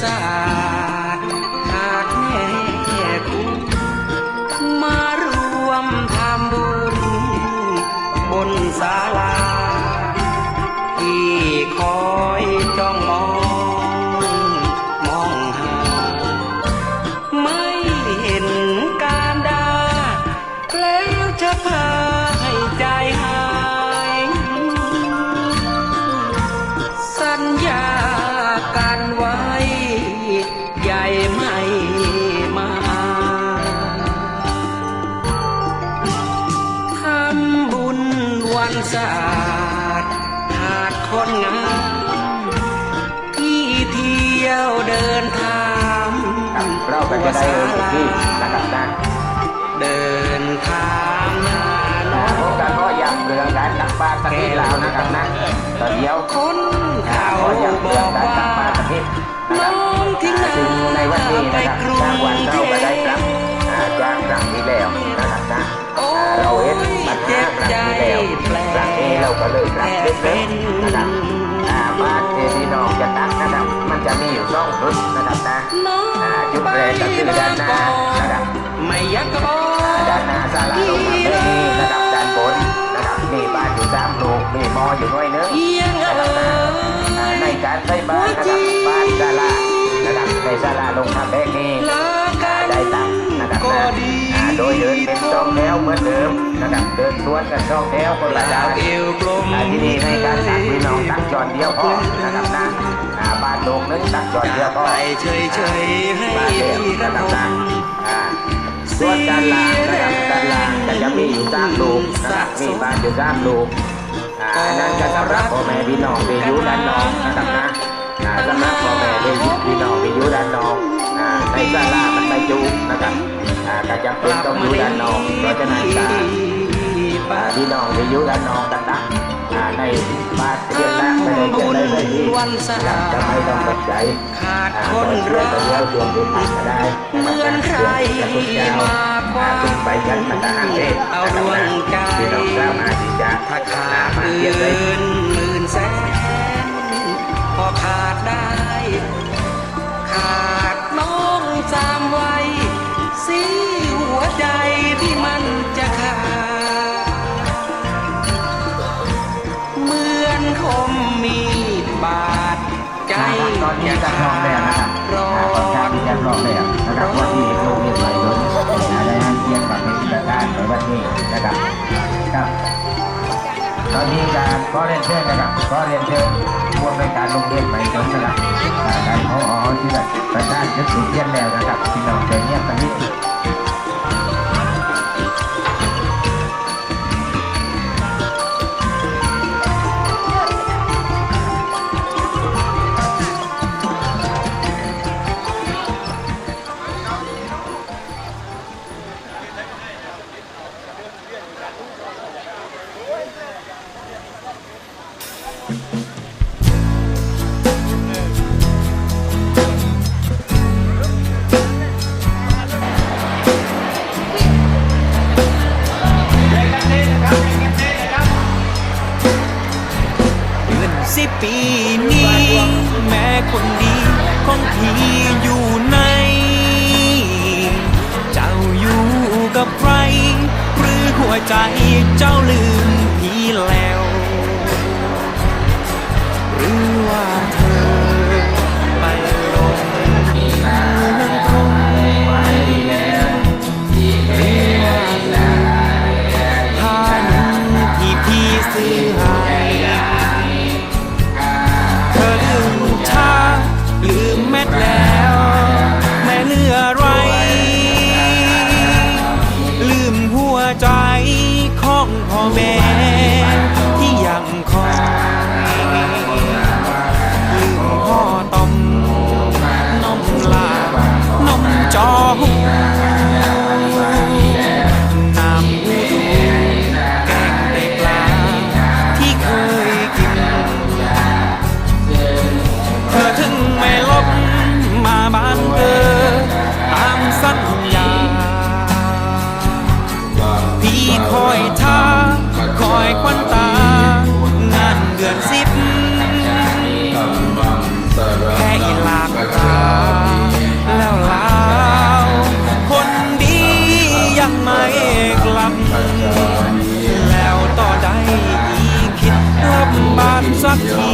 สิบ ก็จะได้เริ่มที่นะครับนะเดินทางหาน้อนะผมก็อย้ำเรื่องการตักบาตรสักนิดแล้วนะครับนะตอนเดียวคนเขาอย้ำบเรื่อการตัว่ากบาตรสักนิดนะครับน้องที่นาซึ่งในวันนี้นะครับไปกรุงทางวันเราก็ได้รับเทพอ่าจากครั้งที่แล้วนะครับนะเราเห็นปัญหาครั้งที่แล้วครั้งนี้เราก็เลยรับเล็กๆนะครับอ่าบาตรที่พี่น้องจะตักนะครับมันจะมีอยู่สองชุดนะครับนะ น้องอ่าจุดแรกก็คือด้านหน้านะครับไม่ยากบอด้านหน้าศาลาลงมาไม่มีนะครับด้านบนนะครับมีบ้านอยู่สามลูกมีมออยู่น่วยนึงนะครับนะอ่าอในการใช้บ้านนะครับบ้านศาลานะครับในศาลาลงมาแบกนี้ลากันได้ตังนะครับนะดีอ่าโดยเดินเป็นช่องแถวเหมือนเดิมนะครับเดินสวนกันช่องแถวคนละดาวเอวกลมอ่าที่นี่ในการตักพี่น้องตักจอนเดียวพอนะครับาบ้านโลกนึงตักจอนเดียวพอไปเฉยๆให้บ้านเดียวระดับนะมอ่างส่วนด้านล่างนะครับด้านล่างก็จะมีอยู่สามลูกนะครับมีบ้านอยู่สามลูกอันนั้นก็สำหรับพ่อแม่พี่น้องที่อยู่ด้านนอกนะครับนะสำหรับพ่อแม่ที่อยู่พี่น้องที่อยู่ด้านนอกอ่าในศาลามันไม่จุนะครับก็จำเป็นต้องอยู่ด้านนอกเพราะฉะนั้นพี่น้องที่อยู่ด้านนอกต่างๆ ในบ้านเรียนและไม่ได้จะได้เลยที่นะครับจะไม่ต้องตกใจขาดอ่าคนเรียรันกเดียวดวงที่ผ่านก็ได้เมือนใครพุทธเจ้ามาคว่าขึ้นไปกันพัฒนาเทพเอาดวงใจพี่น้องสามารถที่จะถ้าขาดมาเทียบได้มื่นหมื่นแสน แล้วนะครับว่าที่โรงเรียนใหม่โดยได้ให้เทียนกับเป็นประการในวันนี้นะครับครับตอนนี้การก็เรียนเชิญนะครับก็เรียนเชิญผู้อำนวยการโรงเรียนใหม่โดยนะครับการขออที่แบบประธานจะสูงเทียนแล้วนะ สิบปีนี้ แม่คนดีของพี่อยู่ไหนเจ้าอยู่กับใคร หรือหัวใจเจ้าลืมพี่แล้ว พ่อแม่ที่ยังคอยลืมพ่อต้มน้องลานมองจอหูน้ำอูดูแกงในปลาที่เคยกิน เธอถึงไม่ลบมาบ้าน Yeah.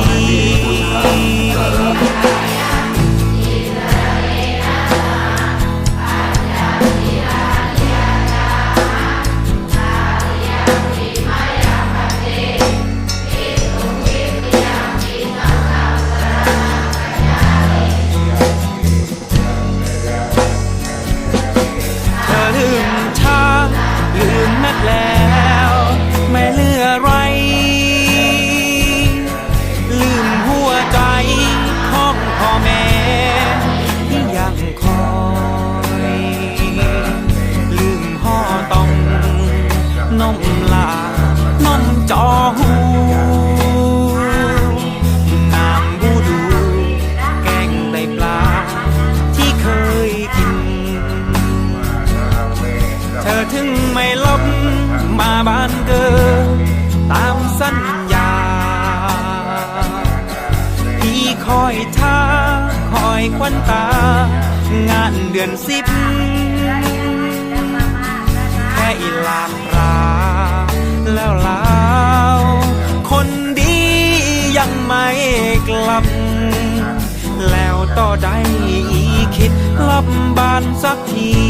อยควันตา งานเดือนสิบ แค่อีลาปราแล้วลาวคนดียังไม่กลับ แล้วต่อได้คิดลับบานสักที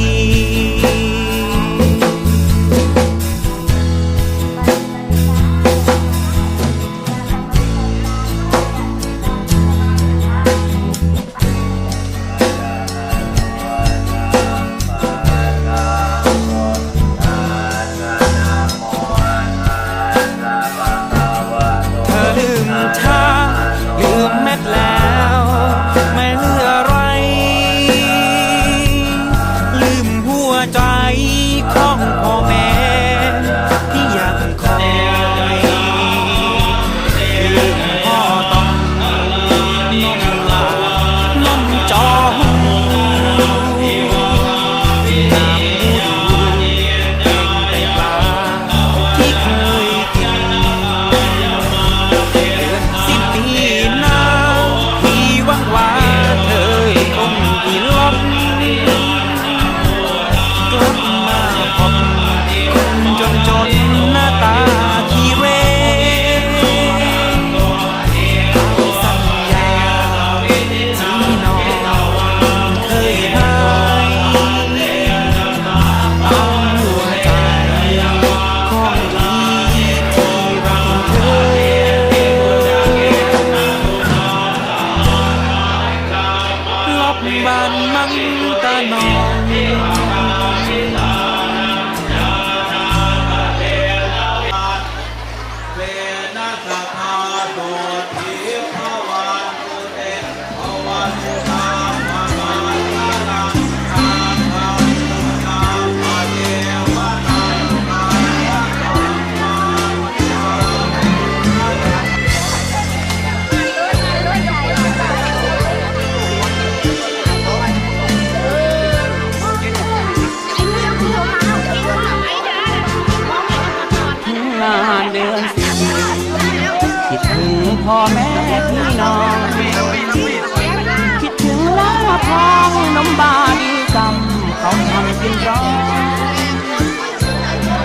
ยินรอ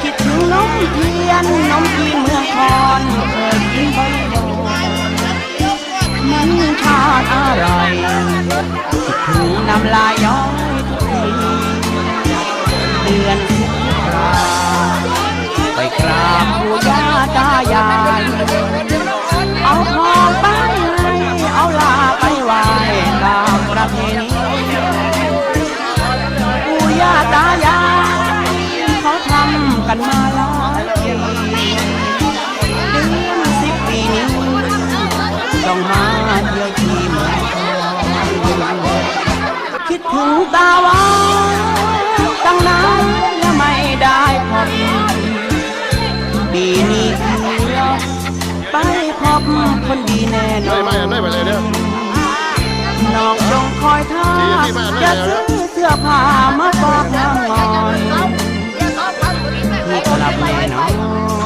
คิดถึงน้องเทียนน้องที่เมืองคอนเคยกินบ่อยมันชาติอะไรคิดถึงน้ำลายย้อย คนดีแน่นอนน้องต้องคอยท่าจะซื้อเสื้อผ้ามาฝากนางหน่อยที่กลับแน่นอน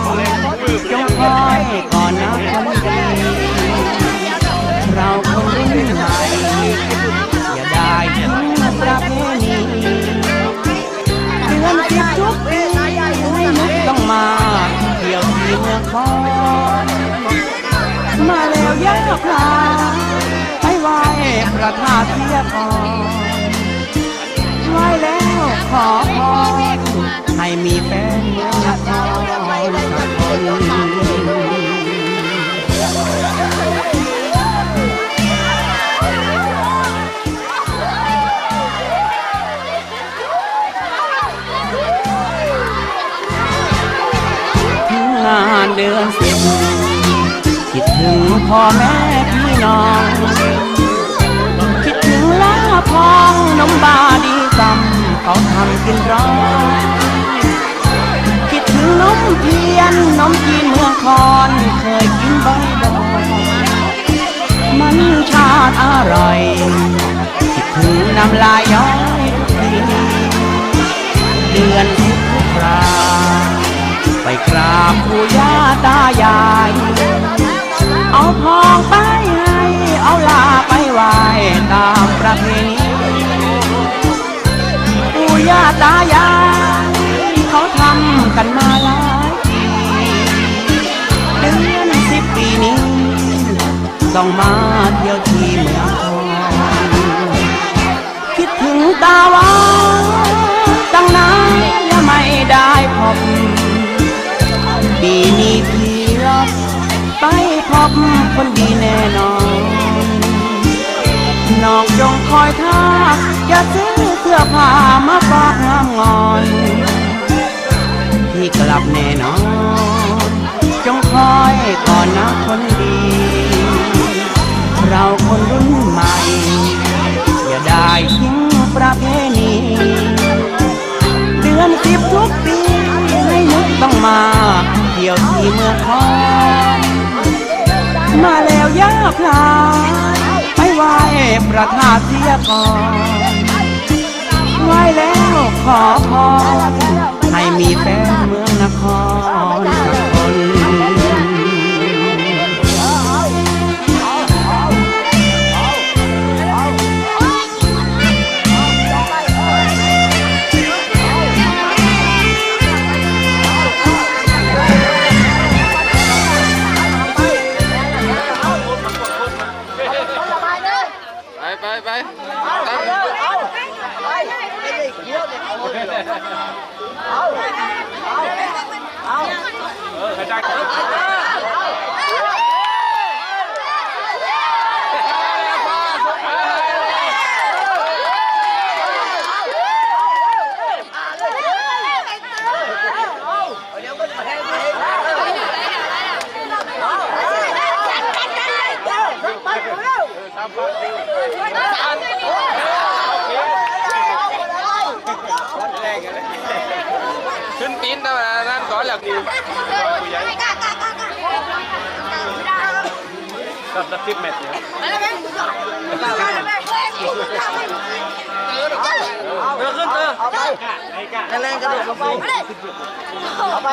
ประทาเสียก่อนไว้แล้วขอพรให้มีแฟนเมืองนครสักคนานเดือนสิบคิดถึงพ่อแม่พี่น้อง พองนมบาดีซ้ำเขาทำกินร้อนคิดถึงนมเพียนนมจีนเมืองคอนเคยกินบ่อยๆมันชาติอร่อยคิดถึงน้ำลาย ต้องมาเที่ยวที่เมืองทองคิดถึงตาวานตั้งนานและไม่ได้พบปีนี้พี่รับไปพบคนดีแน่นอนน้องจงคอยท่าจะซื้อเสื้อผ้ามาฝากงามงอนพี่กลับแน่นอน พระธาตุเสียก่อนไหวแล้วขอพรให้มีแฟนเมืองนคร ขึ้นปีนแต่ว่านั่นก่อนแล้วกินกับสักสิบเมตรเนี่ยเออขึ้นเออเอาไปแรงกระโดดลงไป